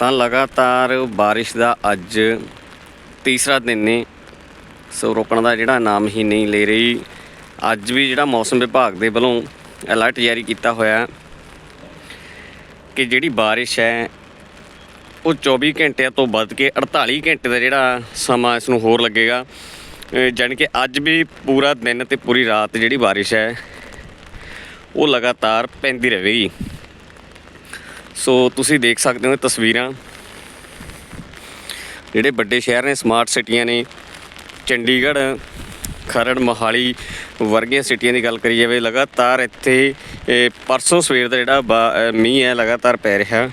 ਤਾਂ ਲਗਾਤਾਰ ਬਾਰਿਸ਼ ਦਾ ਅੱਜ ਤੀਸਰਾ ਦਿਨ ਨੇ ਸੋ ਰੁਕਣ ਦਾ ਜਿਹੜਾ ਨਾਮ ਹੀ ਨਹੀਂ ਲੈ ਰਹੀ। ਅੱਜ ਵੀ ਜਿਹੜਾ ਮੌਸਮ ਵਿਭਾਗ ਦੇ ਵੱਲੋਂ ਅਲਰਟ ਜਾਰੀ ਕੀਤਾ ਹੋਇਆ ਕਿ ਜਿਹੜੀ ਬਾਰਿਸ਼ ਹੈ, ਉਹ 24 ਘੰਟਿਆਂ ਤੋਂ ਵੱਧ ਕੇ 48 ਘੰਟੇ ਦਾ ਜਿਹੜਾ ਸਮਾਂ ਇਸ ਨੂੰ ਹੋਰ ਲੱਗੇਗਾ। ਅਹ ਜਾਣੀ ਕਿ ਅੱਜ ਵੀ ਪੂਰਾ ਦਿਨ ਤੇ ਪੂਰੀ ਰਾਤ ਜਿਹੜੀ ਬਾਰਿਸ਼ ਹੈ, ਉਹ ਲਗਾਤਾਰ ਪੈਂਦੀ ਰਹੇਗੀ। ਸੋ ਤੁਸੀਂ ਦੇਖ ਸਕਦੇ ਹੋ ਤਸਵੀਰਾਂ। ਜਿਹੜੇ ਵੱਡੇ ਸ਼ਹਿਰ ਨੇ ਸਮਾਰਟ ਸਿਟੀਆਂ ਨੇ, ਚੰਡੀਗੜ੍ਹ, ਖਰੜ, ਮੋਹਾਲੀ ਵਰਗੀਆਂ ਸਿਟੀਆਂ ਦੀ ਗੱਲ ਕਰੀ ਜਾਵੇ, ਲਗਾਤਾਰ ਇੱਥੇ ਪਰਸੋਂ ਸਵੇਰ ਦਾ ਜਿਹੜਾ ਬਾ- ਮੀਂਹ ਹੈ, ਲਗਾਤਾਰ ਪੈ ਰਿਹਾ।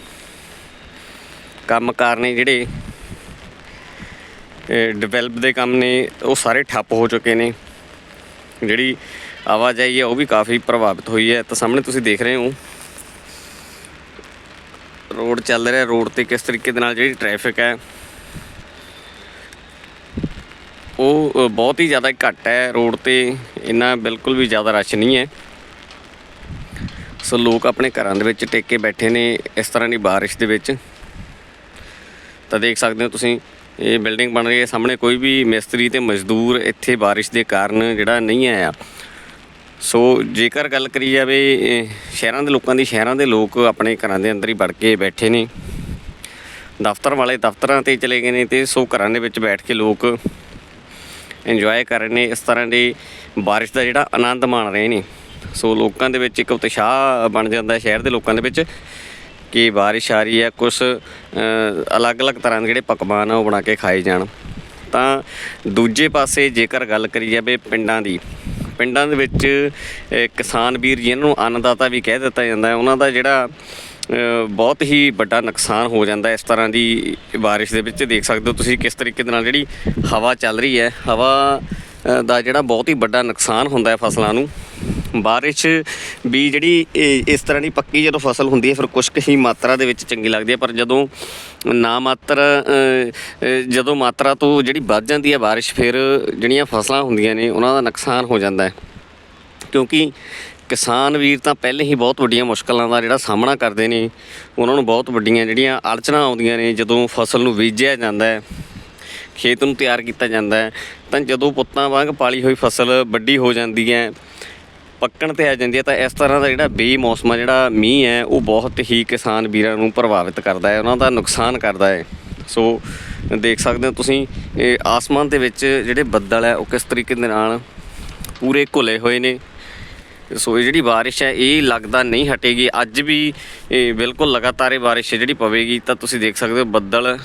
ਕੰਮਕਾਰ ਨੇ ਜਿਹੜੇ ਡਿਵੈਲਪ ਦੇ ਕੰਮ ਨੇ, ਉਹ ਸਾਰੇ ਠੱਪ ਹੋ ਚੁੱਕੇ ਨੇ। ਜਿਹੜੀ ਆਵਾਜਾਈ ਹੈ, ਉਹ ਵੀ ਕਾਫੀ ਪ੍ਰਭਾਵਿਤ ਹੋਈ ਹੈ। ਤਾਂ ਸਾਹਮਣੇ ਤੁਸੀਂ ਦੇਖ ਰਹੇ ਹੋ ਰੋਡ ਚੱਲ ਰਿਹਾ, ਰੋਡ ਤੇ ਕਿਸ ਤਰੀਕੇ ਦੇ ਨਾਲ ਜਿਹੜੀ ਟ੍ਰੈਫਿਕ ਹੈ। ਉਹ ਬਹੁਤ ਹੀ ਜ਼ਿਆਦਾ ਘੱਟ ਹੈ ਰੋਡ ਤੇ, ਇੰਨਾ ਬਿਲਕੁਲ ਵੀ ਜ਼ਿਆਦਾ ਰਸ਼ ਨਹੀਂ ਹੈ। ਸੋ ਲੋਕ ਆਪਣੇ ਘਰਾਂ ਦੇ ਵਿੱਚ ਟਿਕ ਕੇ ਬੈਠੇ ਨੇ ਇਸ ਤਰ੍ਹਾਂ ਦੀ ਬਾਰਿਸ਼ ਦੇ ਵਿੱਚ। ਤਾਂ ਦੇਖ ਸਕਦੇ ਹੋ ਤੁਸੀਂ, ਇਹ ਬਿਲਡਿੰਗ ਬਣ ਰਹੀ ਹੈ। ਸਾਹਮਣੇ ਕੋਈ ਵੀ ਮਿਸਤਰੀ ਤੇ ਮਜ਼ਦੂਰ ਇੱਥੇ ਬਾਰਿਸ਼ ਦੇ ਕਾਰਨ ਜਿਹੜਾ ਨਹੀਂ ਆਇਆ। ਸੋ ਜੇਕਰ ਗੱਲ ਕਰੀ ਜਾਵੇ ਸ਼ਹਿਰਾਂ ਦੇ ਲੋਕਾਂ ਦੀ, ਸ਼ਹਿਰਾਂ ਦੇ ਲੋਕ ਆਪਣੇ ਘਰਾਂ ਦੇ ਅੰਦਰ ਹੀ ਵੜ ਕੇ ਬੈਠੇ ਨੇ। ਦਫ਼ਤਰ ਵਾਲੇ ਦਫ਼ਤਰਾਂ ਤੇ ਚਲੇ ਗਏ ਨੇ ਤੇ ਸੋ ਘਰਾਂ ਦੇ ਵਿੱਚ ਬੈਠ ਕੇ ਲੋਕ ਇੰਜੋਏ ਕਰ ਰਹੇ ਨੇ। ਇਸ ਤਰ੍ਹਾਂ ਦੀ ਬਾਰਿਸ਼ ਦਾ ਜਿਹੜਾ ਆਨੰਦ ਮਾਣ ਰਹੇ ਨੇ। ਸੋ ਲੋਕਾਂ ਦੇ ਵਿੱਚ ਇੱਕ ਉਤਸ਼ਾਹ ਬਣ ਜਾਂਦਾ ਸ਼ਹਿਰ ਦੇ ਲੋਕਾਂ ਦੇ ਵਿੱਚ ਕਿ ਬਾਰਿਸ਼ ਆ ਰਹੀ ਹੈ ਕੁਝ ਅਲੱਗ-ਅਲੱਗ ਤਰ੍ਹਾਂ ਦੇ ਜਿਹੜੇ ਪਕਵਾਨ ਆ ਉਹ ਬਣਾ ਕੇ ਖਾਏ ਜਾਣ। ਤਾਂ ਦੂਜੇ ਪਾਸੇ ਜੇਕਰ ਗੱਲ ਕਰੀ ਜਾਵੇ ਪਿੰਡਾਂ ਦੀ ਪਿੰਡਾਂ ਦੇ ਵਿੱਚ ਕਿਸਾਨ ਵੀਰ ਜਿਹਨਾਂ ਨੂੰ ਅੰਨਦਾਤਾ ਵੀ ਕਹਿ ਦਿੱਤਾ ਜਾਂਦਾ ਹੈ, ਉਹਨਾਂ ਦਾ ਜਿਹੜਾ ਬਹੁਤ ਹੀ ਵੱਡਾ ਨੁਕਸਾਨ ਹੋ ਜਾਂਦਾ ਇਸ ਤਰ੍ਹਾਂ ਦੀ ਬਾਰਿਸ਼ ਦੇ ਵਿੱਚ। ਦੇਖ ਸਕਦੇ ਹੋ ਤੁਸੀਂ ਕਿਸ ਤਰੀਕੇ ਦੇ ਨਾਲ ਜਿਹੜੀ ਹਵਾ ਚੱਲ ਰਹੀ ਹੈ। ਹਵਾ ਦਾ ਜਿਹੜਾ ਬਹੁਤ ਹੀ ਵੱਡਾ ਨੁਕਸਾਨ ਹੁੰਦਾ ਹੈ ਫਸਲਾਂ ਨੂੰ। ਬਾਰਿਸ਼ ਵੀ ਜਿਹੜੀ ਇਹ, ਇਸ ਤਰ੍ਹਾਂ ਦੀ ਪੱਕੀ ਜਦੋਂ ਫਸਲ ਹੁੰਦੀ ਹੈ, ਫਿਰ ਕੁਛ ਕੁ ਹੀ ਮਾਤਰਾ ਦੇ ਵਿੱਚ ਚੰਗੀ ਲੱਗਦੀ ਹੈ। ਪਰ ਜਦੋਂ ਨਾ ਮਾਤਰ ਜਦੋਂ ਮਾਤਰਾ ਤੋਂ ਜਿਹੜੀ ਵੱਧ ਜਾਂਦੀ ਹੈ ਬਾਰਿਸ਼, ਫਿਰ ਜਿਹੜੀਆਂ ਫਸਲਾਂ ਹੁੰਦੀਆਂ ਨੇ, ਉਹਨਾਂ ਦਾ ਨੁਕਸਾਨ ਹੋ ਜਾਂਦਾ ਹੈ। ਕਿਉਂਕਿ ਕਿਸਾਨ ਵੀਰ ਤਾਂ ਪਹਿਲੇ ਹੀ ਬਹੁਤ ਵੱਡੀਆਂ ਮੁਸ਼ਕਲਾਂ ਦਾ ਜਿਹੜਾ ਸਾਹਮਣਾ ਕਰਦੇ ਨੇ। ਉਹਨਾਂ ਨੂੰ ਬਹੁਤ ਵੱਡੀਆਂ ਜਿਹੜੀਆਂ ਅੜਚਣਾਂ ਆਉਂਦੀਆਂ ਨੇ, ਜਦੋਂ ਫਸਲ ਨੂੰ ਬੀਜਿਆ ਜਾਂਦਾ ਹੈ, ਖੇਤ ਨੂੰ ਤਿਆਰ ਕੀਤਾ ਜਾਂਦਾ ਹੈ, ਤਾਂ ਜਦੋਂ ਪੁੱਤਾਂ ਵਾਂਗ ਪਾਲੀ ਹੋਈ ਫਸਲ ਵੱਡੀ ਹੋ ਜਾਂਦੀ ਹੈ ਪੱਕਣ ਤੇ ਆ ਜਾਂਦੀ ਹੈ, ਤਾਂ ਇਸ ਤਰ੍ਹਾਂ ਦਾ ਜਿਹੜਾ ਬੇਮੌਸਮਾ ਜਿਹੜਾ ਮੀਂਹ ਹੈ, ਉਹ ਬਹੁਤ ਹੀ ਕਿਸਾਨ ਵੀਰਾਂ ਨੂੰ ਪ੍ਰਭਾਵਿਤ ਕਰਦਾ ਹੈ, ਉਹਨਾਂ ਦਾ ਨੁਕਸਾਨ ਕਰਦਾ ਹੈ। ਸੋ ਦੇਖ ਸਕਦੇ ਹੋ ਤੁਸੀਂ, ਇਹ ਆਸਮਾਨ ਦੇ ਵਿੱਚ ਜਿਹੜੇ ਬੱਦਲ ਹੈ, ਉਹ ਕਿਸ ਤਰੀਕੇ ਦੇ ਨਾਲ ਪੂਰੇ ਘੁਲੇ ਹੋਏ ਨੇ। ਸੋ ਇਹ ਜਿਹੜੀ ਬਾਰਿਸ਼ ਹੈ, ਇਹ ਲੱਗਦਾ ਨਹੀਂ ਹਟੇਗੀ। ਅੱਜ ਵੀ ਇਹ ਬਿਲਕੁਲ ਲਗਾਤਾਰ ਇਹ ਬਾਰਿਸ਼ ਜਿਹੜੀ ਪਵੇਗੀ, ਤਾਂ ਤੁਸੀਂ ਦੇਖ ਸਕਦੇ ਹੋ ਬੱਦਲ।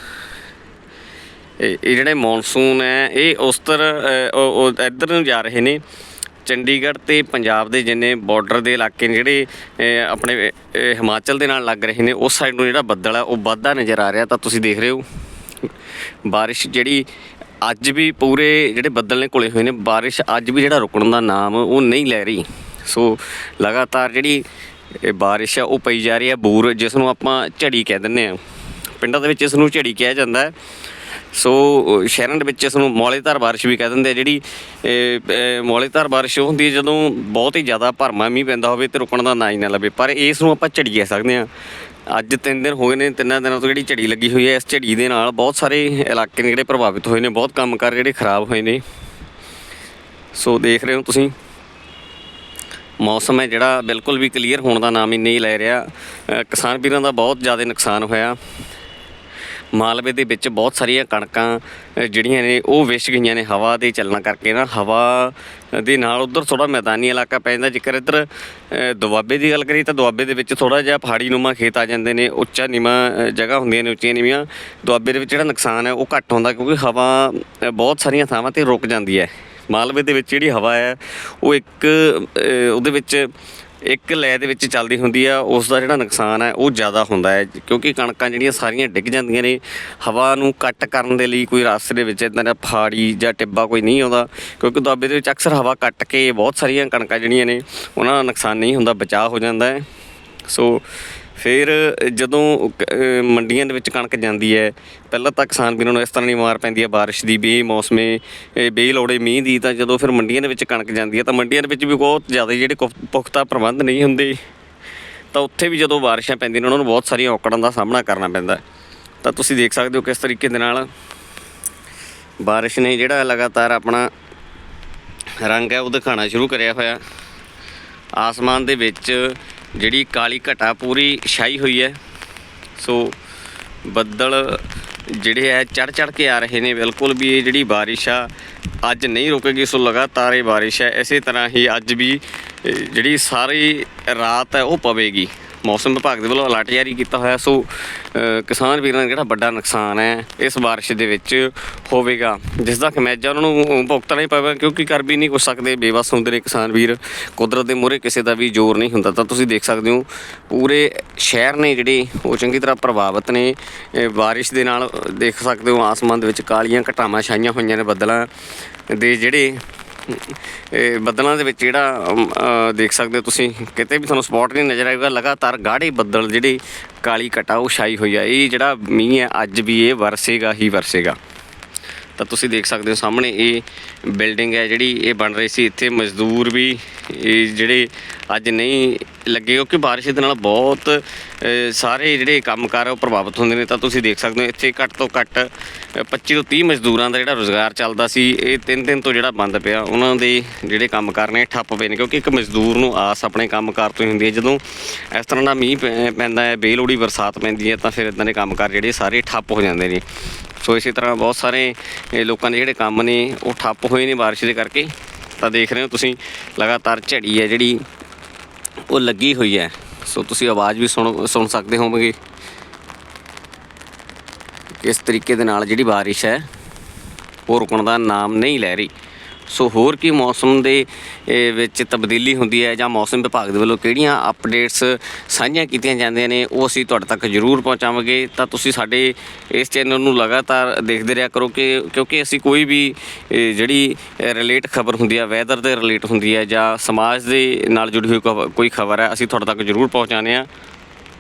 ਇਹ ਇਹ ਜਿਹੜੇ ਮੌਨਸੂਨ ਹੈ, ਇਹ ਉਸ ਤਰ੍ਹਾਂ ਇੱਧਰ ਨੂੰ ਜਾ ਰਹੇ ਨੇ। ਚੰਡੀਗੜ੍ਹ ਤੇ ਪੰਜਾਬ ਦੇ ਜਿੰਨੇ ਬਾਰਡਰ ਦੇ ਇਲਾਕੇ ਨੇ ਜਿਹੜੇ ਆਪਣੇ ਹਿਮਾਚਲ ਦੇ ਨਾਲ ਲੱਗ ਰਹੇ ਨੇ, ਉਸ ਸਾਈਡ ਨੂੰ ਜਿਹੜਾ ਬੱਦਲ ਆ, ਉਹ ਵੱਧਦਾ ਨਜ਼ਰ ਆ ਰਿਹਾ ਤਾਂ ਤੁਸੀਂ ਦੇਖ ਰਹੇ ਹੋ। ਬਾਰਿਸ਼ ਜਿਹੜੀ ਅੱਜ ਵੀ ਪੂਰੇ ਜਿਹੜੇ ਬੱਦਲ ਨੇ ਘੁਲੇ ਹੋਏ ਨੇ, ਬਾਰਿਸ਼ ਅੱਜ ਵੀ ਜਿਹੜਾ ਰੁਕਣ ਦਾ ਨਾਮ ਉਹ ਨਹੀਂ ਲੈ ਰਹੀ। ਸੋ ਲਗਾਤਾਰ ਜਿਹੜੀ ਇਹ ਬਾਰਿਸ਼ ਆ, ਉਹ ਪਈ ਜਾ ਰਹੀ ਹੈ ਬੂਰ ਜਿਸ ਨੂੰ ਆਪਾਂ ਝੜੀ ਕਹਿ ਦਿੰਦੇ ਆ ਪਿੰਡਾਂ ਦੇ ਵਿੱਚ ਇਸ ਨੂੰ ਝੜੀ ਕਿਹਾ ਜਾਂਦਾ ਹੈ। ਸੋ ਸ਼ਹਿਰਾਂ ਦੇ ਵਿੱਚ ਇਸ ਨੂੰ ਮੌਲੇਧਾਰ ਬਾਰਿਸ਼ ਵੀ ਕਹਿ ਦਿੰਦੇ ਆ ਜਿਹੜੀ ਇਹ, ਮੌਲੇਧਾਰ ਬਾਰਿਸ਼ ਉਹ ਹੁੰਦੀ ਹੈ ਜਦੋਂ ਬਹੁਤ ਹੀ ਜ਼ਿਆਦਾ ਭਰਮਾ ਮੀਂਹ ਪੈਂਦਾ ਹੋਵੇ ਤੇ ਰੁਕਣ ਦਾ ਨਾਂ ਹੀ ਨਾ ਲਵੇ ਪਰ ਇਸ ਨੂੰ ਆਪਾਂ ਝੜੀ ਕਹਿ ਸਕਦੇ ਆ ਅੱਜ ਤਿੰਨ ਦਿਨ ਹੋ ਗਏ ਨੇ ਤਿੰਨਾਂ ਦਿਨਾਂ ਤੋਂ ਜਿਹੜੀ ਝੜੀ ਲੱਗੀ ਹੋਈ ਹੈ ਇਸ ਝੜੀ ਦੇ ਨਾਲ ਬਹੁਤ ਸਾਰੇ ਇਲਾਕੇ ਨੇ ਜਿਹੜੇ ਪ੍ਰਭਾਵਿਤ ਹੋਏ ਨੇ ਬਹੁਤ ਕੰਮਕਾਰ ਜਿਹੜੇ ਖਰਾਬ ਹੋਏ ਨੇ। ਸੋ ਦੇਖ ਰਹੇ ਹੋ ਤੁਸੀਂ। ਮੌਸਮ ਹੈ ਜਿਹੜਾ ਬਿਲਕੁਲ ਵੀ ਕਲੀਅਰ ਹੋਣ ਦਾ ਨਾਮ ਹੀ ਨਹੀਂ ਲੈ ਰਿਹਾ। ਕਿਸਾਨ ਵੀਰਾਂ ਦਾ ਬਹੁਤ ਜ਼ਿਆਦਾ ਨੁਕਸਾਨ ਹੋਇਆ। ਮਾਲਵੇ ਦੇ ਵਿੱਚ ਬਹੁਤ ਸਾਰੀਆਂ ਕਣਕਾਂ ਜਿਹੜੀਆਂ ਨੇ, ਉਹ ਵਿਛ ਗਈਆਂ ਨੇ ਹਵਾ ਦੇ ਚੱਲਣ ਕਰਕੇ ਨਾ। ਹਵਾ ਦੇ ਨਾਲ ਉਧਰ ਥੋੜਾ ਮੈਦਾਨੀ ਇਲਾਕਾ ਪੈ ਜਾਂਦਾ। ਜੇਕਰ ਇੱਧਰ ਦੁਆਬੇ ਦੀ ਗੱਲ ਕਰੀ ਤਾਂ ਦੁਆਬੇ ਦੇ ਵਿੱਚ ਥੋੜਾ ਜਿਹਾ ਪਹਾੜੀ ਨੂਮਾ ਖੇਤ ਆ ਜਾਂਦੇ ਨੇ। ਉੱਚਾ ਨੀਵਾਂ ਜਗ੍ਹਾ ਹੁੰਦੀਆਂ ਨੇ, ਉੱਚੀਆਂ ਨੀਵੀਆਂ ਦੁਆਬੇ ਦੇ ਵਿੱਚ ਜਿਹੜਾ ਨੁਕਸਾਨ ਹੈ, ਉਹ ਘੱਟ ਹੁੰਦਾ ਕਿਉਂਕਿ ਹਵਾ ਬਹੁਤ ਸਾਰੀਆਂ ਥਾਵਾਂ ਤੇ ਰੁਕ ਜਾਂਦੀ ਹੈ। ਮਾਲਵੇ ਦੇ ਵਿੱਚ ਜਿਹੜੀ ਹਵਾ ਹੈ, ਉਹ ਇੱਕ ਉਹਦੇ ਵਿੱਚ ਇੱਕ ਲੈ ਦੇ ਵਿੱਚ ਚੱਲਦੀ ਹੁੰਦੀ ਆ ਉਸ ਦਾ ਜਿਹੜਾ ਨੁਕਸਾਨ ਹੈ ਉਹ ਜ਼ਿਆਦਾ ਹੁੰਦਾ ਹੈ, ਕਿਉਂਕਿ ਕਣਕਾਂ ਜਿਹੜੀਆਂ ਸਾਰੀਆਂ ਡਿੱਗ ਜਾਂਦੀਆਂ ਨੇ, ਹਵਾ ਨੂੰ ਕੱਟ ਕਰਨ ਦੇ ਲਈ ਕੋਈ ਰਸਤੇ ਦੇ ਵਿੱਚ ਇਦਾਂ ਦਾ ਫਾੜੀ ਜਾਂ ਟਿੱਬਾ ਕੋਈ ਨਹੀਂ ਆਉਂਦਾ, ਕਿਉਂਕਿ ਦੁਆਬੇ ਦੇ ਵਿੱਚ ਅਕਸਰ ਹਵਾ ਕੱਟ ਕੇ ਬਹੁਤ ਸਾਰੀਆਂ ਕਣਕਾਂ ਜਿਹੜੀਆਂ ਨੇ, ਉਹਨਾਂ ਦਾ ਨੁਕਸਾਨ ਨਹੀਂ ਹੁੰਦਾ, ਬਚਾਅ ਹੋ ਜਾਂਦਾ ਹੈ। ਸੋ ਫਿਰ ਜਦੋਂ ਕ- ਮੰਡੀਆਂ ਦੇ ਵਿੱਚ ਕਣਕ ਜਾਂਦੀ ਹੈ, ਪਹਿਲਾਂ ਤਾਂ ਕਿਸਾਨ ਵੀਰਾਂ ਨੂੰ ਇਸ ਤਰ੍ਹਾਂ ਦੀ ਮਾਰ ਪੈਂਦੀ ਹੈ, ਬਾਰਿਸ਼ ਦੀ ਬੇ ਮੌਸਮੇ ਬੇਲੋੜੇ ਮੀਂਹ ਦੀ, ਤਾਂ ਜਦੋਂ ਫਿਰ ਮੰਡੀਆਂ ਦੇ ਵਿੱਚ ਕਣਕ ਜਾਂਦੀ ਹੈ, ਤਾਂ ਮੰਡੀਆਂ ਦੇ ਵਿੱਚ ਵੀ ਬਹੁਤ ਜ਼ਿਆਦਾ ਜਿਹੜੇ ਕੁਫ- ਪੁਖਤਾ ਪ੍ਰਬੰਧ ਨਹੀਂ ਹੁੰਦੇ। ਤਾਂ ਉੱਥੇ ਵੀ ਜਦੋਂ ਬਾਰਿਸ਼ਾਂ ਪੈਂਦੀਆਂ ਨੇ, ਉਹਨਾਂ ਨੂੰ ਬਹੁਤ ਸਾਰੀਆਂ ਔਕੜਾਂ ਦਾ ਸਾਹਮਣਾ ਕਰਨਾ ਪੈਂਦਾ ਹੈ। ਤਾਂ ਤੁਸੀਂ ਦੇਖ ਸਕਦੇ ਹੋ ਕਿਸ ਤਰੀਕੇ ਦੇ ਨਾਲ ਬਾਰਿਸ਼ ਨੇ ਜਿਹੜਾ ਲਗਾਤਾਰ ਆਪਣਾ ਰੰਗ ਹੈ, ਉਹ ਦਿਖਾਉਣਾ ਸ਼ੁਰੂ ਕਰਿਆ ਹੋਇਆ। ਆਸਮਾਨ ਦੇ ਵਿੱਚ ਜਿਹੜੀ ਕਾਲੀ ਘਟਾ ਪੂਰੀ ਛਾਈ ਹੋਈ ਹੈ। ਸੋ ਬੱਦਲ ਜਿਹੜੇ ਹੈ ਚੜ ਚੜ ਕੇ ਆ ਰਹੇ ਨੇ। ਬਿਲਕੁਲ ਵੀ ਇਹ ਜਿਹੜੀ ਬਾਰਿਸ਼ ਆ, ਅੱਜ ਨਹੀਂ ਰੁਕੇਗੀ, ਸੋ ਲਗਾਤਾਰ ਇਹ ਬਾਰਿਸ਼ ਹੈ। ਇਸੇ ਤਰ੍ਹਾਂ ਹੀ ਅੱਜ ਵੀ ਜਿਹੜੀ ਸਾਰੀ ਰਾਤ ਹੈ, ਉਹ ਪਵੇਗੀ। ਮੌਸਮ ਵਿਭਾਗ ਦੇ ਵੱਲੋਂ ਅਲਰਟ ਜਾਰੀ ਕੀਤਾ ਹੋਇਆ। ਸੋ ਕਿਸਾਨ ਵੀਰਾਂ ਦਾ ਜਿਹੜਾ ਵੱਡਾ ਨੁਕਸਾਨ ਹੈ, ਇਸ ਬਾਰਿਸ਼ ਦੇ ਵਿੱਚ ਹੋਵੇਗਾ। ਜਿਸ ਦਾ ਖਮਿਆਜਾ ਉਹਨਾਂ ਨੂੰ ਭੁਗਤਣਾ ਹੀ ਪਵੇਗਾ, ਕਿਉਂਕਿ ਕਰ ਵੀ ਨਹੀਂ ਕੁਛ ਸਕਦੇ। ਬੇਵਸ ਹੁੰਦੇ ਨੇ ਕਿਸਾਨ ਵੀਰ। ਕੁਦਰਤ ਦੇ ਮੂਹਰੇ ਕਿਸੇ ਦਾ ਵੀ ਜ਼ੋਰ ਨਹੀਂ ਹੁੰਦਾ। ਤਾਂ ਤੁਸੀਂ ਦੇਖ ਸਕਦੇ ਹੋ, ਪੂਰੇ ਸ਼ਹਿਰ ਨੇ ਜਿਹੜੇ ਉਹ ਚੰਗੀ ਤਰ੍ਹਾਂ ਪ੍ਰਭਾਵਿਤ ਨੇ। ਇਹ ਬਾਰਿਸ਼ ਦੇ ਨਾਲ ਦੇਖ ਸਕਦੇ ਹੋ, ਆਸਮਾਨ ਦੇ ਵਿੱਚ ਕਾਲੀਆਂ ਘਟਾਵਾਂ ਛਾਈਆਂ ਹੋਈਆਂ ਨੇ ਬੱਦਲਾਂ ਦੇ ਜਿਹੜੇ ਇਹ ਬੱਦਲਾਂ ਦੇ ਵਿੱਚ ਜਿਹੜਾ ਦੇਖ ਸਕਦੇ ਹੋ ਤੁਸੀਂ, ਕਿਤੇ ਵੀ ਤੁਹਾਨੂੰ ਸਪੌਟ ਨਹੀਂ ਨਜ਼ਰ ਆਏਗਾ, ਲਗਾਤਾਰ ਗਾੜੇ ਬੱਦਲ ਜਿਹੜੀ ਕਾਲੀ ਘਟਾ ਉਹ ਛਾਈ ਹੋਈ ਆ। ਇਹ ਜਿਹੜਾ ਮੀਂਹ ਹੈ, ਅੱਜ ਵੀ ਇਹ ਵਰਸੇਗਾ, ਹੀ ਵਰਸੇਗਾ। ਤਾਂ ਤੁਸੀਂ ਦੇਖ ਸਕਦੇ ਹੋ ਸਾਹਮਣੇ ਇਹ ਬਿਲਡਿੰਗ ਹੈ ਜਿਹੜੀ ਇਹ ਬਣ ਰਹੀ ਸੀ। ਇੱਥੇ ਮਜ਼ਦੂਰ ਵੀ ਇਹ ਜਿਹੜੇ ਅੱਜ ਨਹੀਂ ਲੱਗੇ ਕਿਉਂਕਿ ਬਾਰਿਸ਼ ਦੇ ਨਾਲ ਬਹੁਤ ਸਾਰੇ ਜਿਹੜੇ ਕੰਮਕਾਰ ਆ ਉਹ ਪ੍ਰਭਾਵਿਤ ਹੁੰਦੇ ਨੇ। ਤਾਂ ਤੁਸੀਂ ਦੇਖ ਸਕਦੇ ਹੋ ਇੱਥੇ ਘੱਟ ਤੋਂ ਘੱਟ ਅ, 25 ਤੋਂ 30 ਮਜ਼ਦੂਰਾਂ ਦਾ ਜਿਹੜਾ ਰੋਜ਼ਗਾਰ ਚੱਲਦਾ ਸੀ। ਇਹ ਤਿੰਨ ਦਿਨ ਤੋਂ ਜਿਹੜਾ ਬੰਦ ਪਿਆ ਉਹਨਾਂ ਦੇ ਜਿਹੜੇ ਕੰਮਕਾਰ ਨੇ ਠੱਪ ਪਏ ਨੇ ਕਿਉਂਕਿ ਇੱਕ ਮਜ਼ਦੂਰ ਨੂੰ ਆਸ ਆਪਣੇ ਕੰਮਕਾਰ ਤੋਂ ਹੀ ਹੁੰਦੀ ਹੈ। ਜਦੋਂ ਇਸ ਤਰ੍ਹਾਂ ਦਾ ਮੀਂਹ ਪੈ- ਪੈਂਦਾ ਹੈ ਬੇਲੋੜੀ ਬਰਸਾਤ ਪੈਂਦੀ ਹੈ ਤਾਂ ਫਿਰ ਇਦਾਂ ਦੇ ਕੰਮਕਾਰ ਜਿਹੜੇ ਸਾਰੇ ਠੱਪ ਹੋ ਜਾਂਦੇ ਨੇ। ਸੋ ਇਸੇ ਤਰ੍ਹਾਂ ਬਹੁਤ ਸਾਰੇ ਲੋਕਾਂ ਦੇ ਜਿਹੜੇ ਕੰਮ ਨੇ, ਉਹ ਠੱਪ ਹੋਏ ਨੇ ਬਾਰਿਸ਼ ਦੇ ਕਰਕੇ। ਤਾਂ ਦੇਖ ਰਹੇ ਹੋ ਤੁਸੀਂ, ਲਗਾਤਾਰ ਝੜੀ ਹੈ ਜਿਹੜੀ, ਉਹ ਲੱਗੀ ਹੋਈ ਹੈ। ਸੋ ਤੁਸੀਂ ਆਵਾਜ਼ ਵੀ ਸੁਣ ਸੁਣ ਸਕਦੇ ਹੋਵੋਗੇ। ਇਸ ਤਰੀਕੇ ਦੇ ਨਾਲ ਜਿਹੜੀ ਬਾਰਿਸ਼ ਹੈ, ਉਹ ਰੁਕਣ ਦਾ ਨਾਮ ਨਹੀਂ ਲੈ ਰਹੀ। ਸੋ ਹੋਰ ਕੀ ਮੌਸਮ ਦੇ ਵਿੱਚ ਤਬਦੀਲੀ ਹੁੰਦੀ ਹੈ ਜਾਂ ਮੌਸਮ ਵਿਭਾਗ ਦੇ ਵੱਲੋਂ ਕਿਹੜੀਆਂ ਅਪਡੇਟਸ ਸਾਂਝੀਆਂ ਕੀਤੀਆਂ ਜਾਂਦੀਆਂ ਨੇ, ਉਹ ਅਸੀਂ ਤੁਹਾਡੇ ਤੱਕ ਜ਼ਰੂਰ ਪਹੁੰਚਾਵਾਂਗੇ। ਤਾਂ ਤੁਸੀਂ ਸਾਡੇ ਇਸ ਚੈਨਲ ਨੂੰ ਲਗਾਤਾਰ ਦੇਖਦੇ ਰਿਹਾ ਕਰੋ ਕਿ, ਕਿਉਂਕਿ ਅਸੀਂ ਕੋਈ ਵੀ ਜਿਹੜੀ ਰਿਲੇਟ ਖਬਰ ਹੁੰਦੀ ਹੈ ਵੈਦਰ ਦੇ ਰਿਲੇਟ ਹੁੰਦੀ ਹੈ ਜਾਂ ਸਮਾਜ ਦੇ ਨਾਲ ਜੁੜੀ ਹੋਈ ਖਬ- ਕੋਈ ਖਬਰ ਹੈ ਅਸੀਂ ਤੁਹਾਡੇ ਤੱਕ ਜ਼ਰੂਰ ਪਹੁੰਚਾਉਂਦੇ ਹਾਂ।